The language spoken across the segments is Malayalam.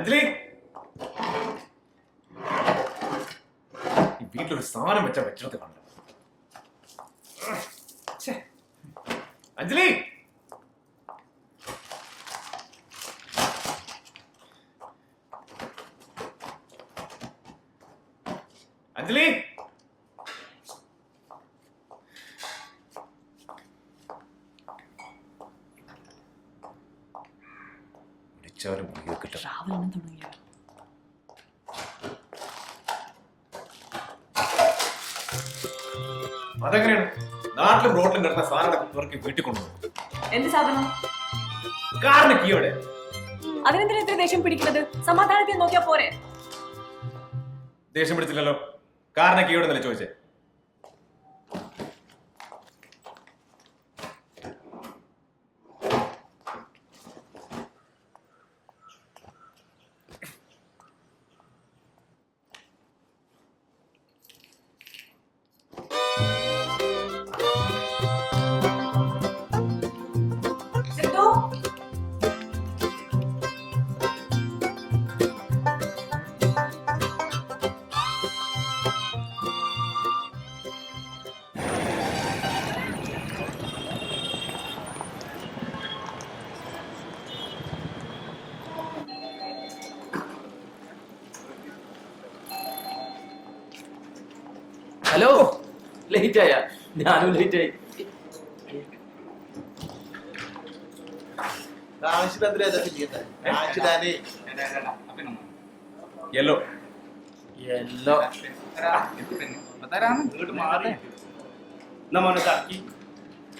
அஞ்சலி. வீட்டில் ஒரு சாரம் வச்சா வச்சிருக்க அஞ்சலி. அஞ்சலி. വിളിച്ചാലും മുറിയെ കിട്ടും. രാവിലെ തന്നെ തുടങ്ങിയോ അതെങ്ങനെയാണ്? നാട്ടിലും റോഡിലും കിടന്ന സാധനം ഇവർക്ക് വീട്ടിൽ കൊണ്ടുപോകും എന്ത് സാധനം? കാറിന് കീ അതിനെന്തിനാ ഇത്ര ദേഷ്യം പിടിക്കുന്നത്? സമാധാനത്തിൽ നോക്കിയാ പോരെ. ദേഷ്യം പിടിച്ചില്ലല്ലോ. കാറിന് കീ എവിടെ ചോദിച്ചേ? ലേറ്റ് ആയ ഞാനും ലേറ്റ് ആയി യെല്ലോ യെല്ലോ നമ്മൾ ഇറക്കി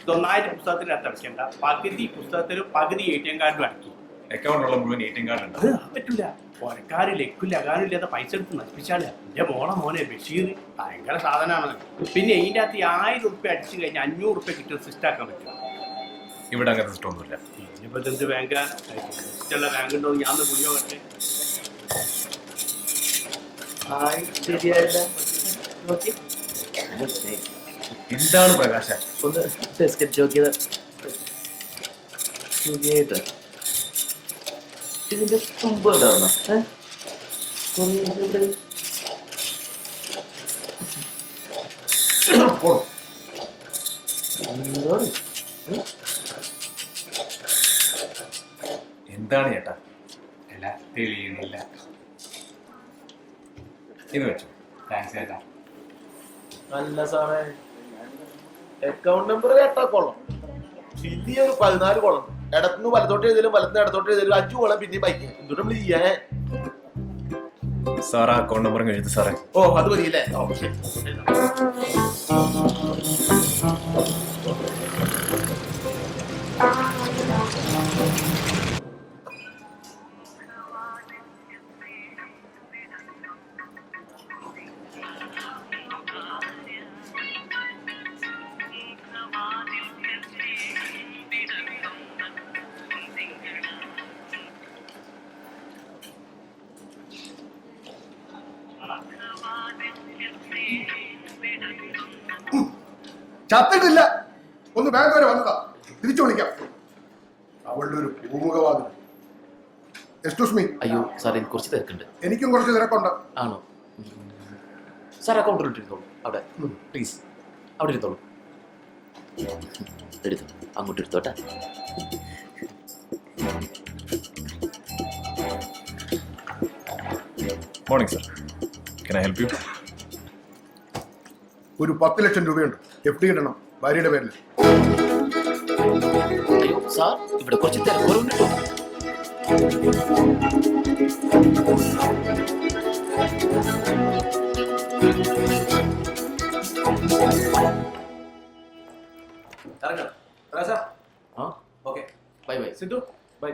ഇതൊന്നായിട്ട് പുസ്തകത്തിനകത്ത് അടയ്ക്കണ്ട. പകുതി പുസ്തകത്തിൽ പകുതി എ ടി എം കാർഡും അടക്കി. അക്കൗണ്ട് ഉള്ള മുഴുവൻ എ ടി എം കാർഡ് ഉണ്ട്? അത് പറ്റില്ല പുറക്കാര് ലക്കില്ല ഇല്ലാത്ത പൈസ എടുത്ത് നശിപ്പിച്ചാൽ എന്റെ മോളെ മോനെ ബഷീർ ഭയങ്കര സാധനമാണ്. പിന്നെ ഇതിന്റെ അകത്ത് ഈ ആയിരം ഉറുപ്പ്യ അടിച്ചു കഴിഞ്ഞാൽ അഞ്ഞൂറ് ഉറുപ്പ്യ കിട്ടുന്ന സിസ്റ്റ് ആക്കാൻ പറ്റും ഇവിടെ അങ്ങനെ സിസ്റ്റമൊന്നുമില്ല ഇനിയിപ്പോ എന്ത് ബാങ്ക് ഇഷ്ടമുള്ള ബാങ്ക് ഉണ്ടോ? ഞാൻ കുഴിയോ കട്ടെ ഹായ് ശരിയായില്ല നോക്കി. എന്താണ് പ്രകാശ? ഒന്ന് നോക്കിയത്. ശരിയായിട്ട്. ഇതിന്റെ തുമ്പ് ഉണ്ടാവുന്ന എന്താണ് ചേട്ടാ? അല്ല തെളിയണില്ല. ഇത് വെച്ചു. താങ്ക്സ് ചേട്ടാ. അല്ല സാറേ അക്കൗണ്ട് നമ്പർ കേട്ടാ കൊള്ളം. വലിയൊരു ഒരു പതിനാല് കൊള്ളം. ഇടത്തുനിന്ന് വലത്തോട്ട് എഴുതിയാലും വലത്തുനിന്ന് ഇടത്തോട്ട് എഴുതിയാലും അഞ്ചു കോളം പിന്നെ ബൈക്ക് എന്തുകൊണ്ട് നമ്മൾ ചെയ്യാൻ സാർ ആ അക്കൗണ്ട് നമ്പർ എഴുതി സാറേ. ഓ അത് മതിയല്ലേ ഓക്കെ ശരി. ചത്തിട്ടില്ല. ഒന്ന് ബാങ്ക് വരെ വന്നതാ. തിരിച്ചു വിളിക്കാം. അവളുടെ ഒരു പൂമുഖവാദം എക്സ്ക്യൂസ് മീ അയ്യോ സാർ എനിക്ക് കുറച്ച് തിരക്കുണ്ട്. എനിക്കും കുറച്ച് തിരക്കുണ്ട്. ആണോ? സാർ അക്കൗണ്ടിൽ ഇട്ടിരുന്നോളൂ. അവിടെ. പ്ലീസ് അവിടെ ഇരുന്നോളൂ. എടുത്തു. അങ്ങോട്ട് എടുത്തോട്ടെ morning sir can I help you ഒരു പത്ത് ലക്ഷം രൂപയുണ്ട്. എഫ് ഡി ഇടണം ഭാര്യയുടെ പേരിൽ. അയ്യോ സാർ ഇവിടെ കുറച്ച് തിരക്കുറവുണ്ട് കേട്ടോ. ഇറങ്ങാം. പ്രകാശ. ആ? Okay bye bye Sidhu bye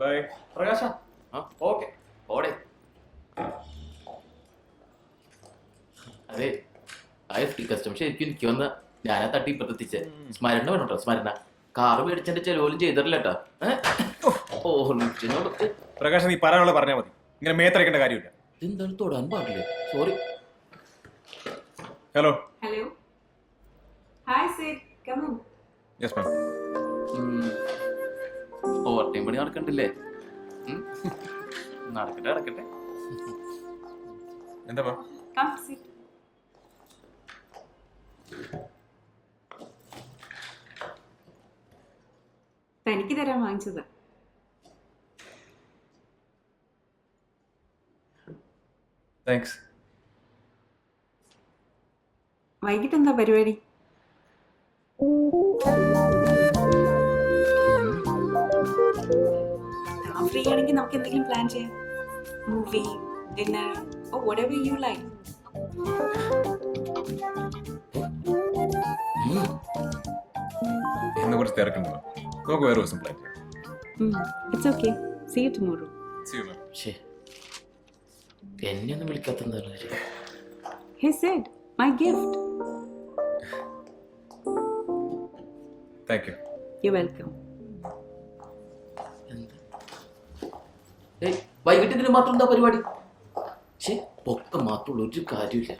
bye Prakasha. ആ? ഓക്കേ. ഓടെ. അതെ. ആ എഫ് ടി കസ്റ്റം ശരിക്കും എനിക്ക് വന്ന ഞാനാ തട്ടി ഇപ്പത്തെത്തിച്ച് സ്മരണ വേണോട്ടോ സ്മരണ. കാറ് മേടിച്ചെന്റെ ചെലവലും ചെയ്തിട്ടില്ല കേട്ടോ ഓ പ്രകാശ് നീ പറയാനുള്ള പറഞ്ഞാൽ മതി. ഇങ്ങനെ മേത്തരയ്ക്കേണ്ട കാര്യമില്ല. എന്താണ് തൊടാൻ പാടില്ലേ? Sorry hello hello hi Sid. Come on yes ma'am overtime പണി നടക്കണ്ടില്ലേ? നടക്കട്ടെ നടക്കട്ടെ. എന്താ മാം sit. തനിക്ക് തരാൻ വാങ്ങിച്ചത്. താങ്ക്സ് വൈകിട്ട് എന്താ പരിപാടി? ഫ്രീ ആണെങ്കിൽ നമുക്ക് എന്തെങ്കിലും പ്ലാൻ ചെയ്യാം. Movie dinner oh whatever you like ഇന്ന് കുറച്ച് തിരക്കുണ്ടല്ലോ നമുക്ക് വേറെ ദിവസം പ്ലാൻ ചെയ്യാം it's okay see you tomorrow See you, ma'am. ശേ എന്നെ ഒന്നും വിളിക്കാത്തെന്താണ് he said my gift Thank you. You welcome ഏയ് വൈകിട്ട് ഇതിന് മാത്രം എന്താ പരിപാടി? ശേ പൊക്കം മാത്രമുള്ള ഒരു കാര്യമില്ല